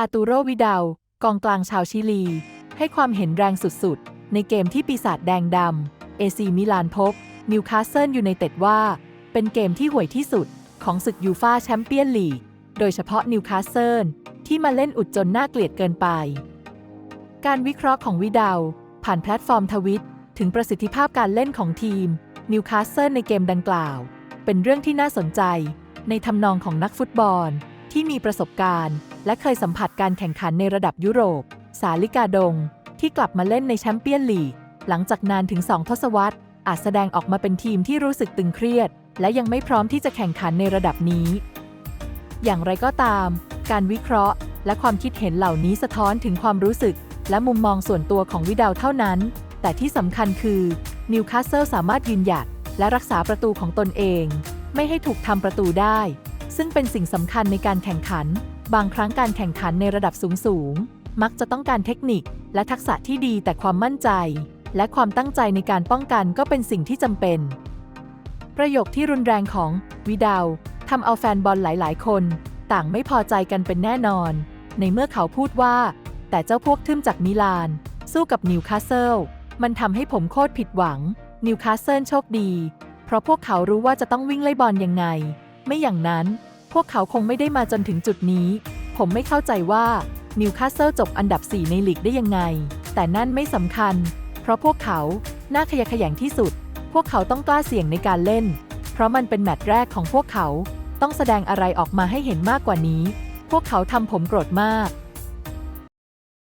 อาตูโรวิดาลกองกลางชาวชิลี ให้ความเห็นแรงสุดๆ ในเกมที่ปีศาจแดงดำเอซีมิลานพบนิวคาสเซิลยูไนเต็ดว่า เป็นเกมที่ห่วยที่สุดของศึกยูฟาแชมเปี้ยนลีก โดยเฉพาะนิวคาสเซิลที่มาเล่นอุดจนน่าเกลียดเกินไป การวิเคราะห์ของวิดาลผ่านแพลตฟอร์มทวิต ถึงประสิทธิภาพการเล่นของทีมนิวคาสเซิลในเกมดังกล่าว เป็นเรื่องที่น่าสนใจ ในทำนองของนักฟุตบอลที่มีประสบการณ์ และเคยสัมผัสการแข่งขันในระดับยุโรป สาลิกาดง ที่กลับมาเล่นในแชมเปี้ยนลีก หลังจากนานถึง 2 ทศวรรษ อาจแสดงออกมาเป็นทีมที่รู้สึกตึงเครียด และยังไม่พร้อมที่จะแข่งขันในระดับนี้ อย่างไรก็ตาม การวิเคราะห์ และความคิดเห็นเหล่านี้สะท้อนถึงความรู้สึก และมุมมองส่วนตัวของวิดาวเท่านั้น แต่ที่สำคัญคือนิวคาสเซิลสามารถยืนหยัด และรักษาประตูของตนเอง ไม่ให้ถูกทำประตูได้ ซึ่งเป็นสิ่งสำคัญในการแข่งขัน บางครั้งการแข่งขันในระดับสูงสูงมักจะต้องการเทคนิค และทักษะที่ดีแต่ความมั่นใจ และความตั้งใจในการป้องกันก็เป็นสิ่งที่จำเป็น ประโยคที่รุนแรงของวิดาวทำเอาแฟนบอลหลาย ๆ คน ต่างไม่พอใจกันเป็นแน่นอน ในเมื่อเขาพูดว่า แต่เจ้าพวกทึมจากมิลาน สู้กับนิวคาสเซิลมันทำให้ผมโคตรผิดหวัง นิวคาสเซิลโชคดี เพราะพวกเขารู้ว่าจะต้องวิ่งไล่บอลยังไง ไม่อย่างนั้น พวกเขาคงไม่ได้มาจนถึงจุดนี้ ผมไม่เข้าใจว่านิวคาสเซิลจบอันดับ 4 ในลีกได้ยังไง แต่นั่นไม่สำคัญ เพราะพวกเขาน่าขยะแขยงที่สุด พวกเขาต้องกล้าเสี่ยงในการเล่น เพราะมันเป็นแมตช์แรกของพวกเขา ต้องแสดงอะไรออกมาให้เห็นมากกว่านี้ พวกเขาทำผมโกรธมาก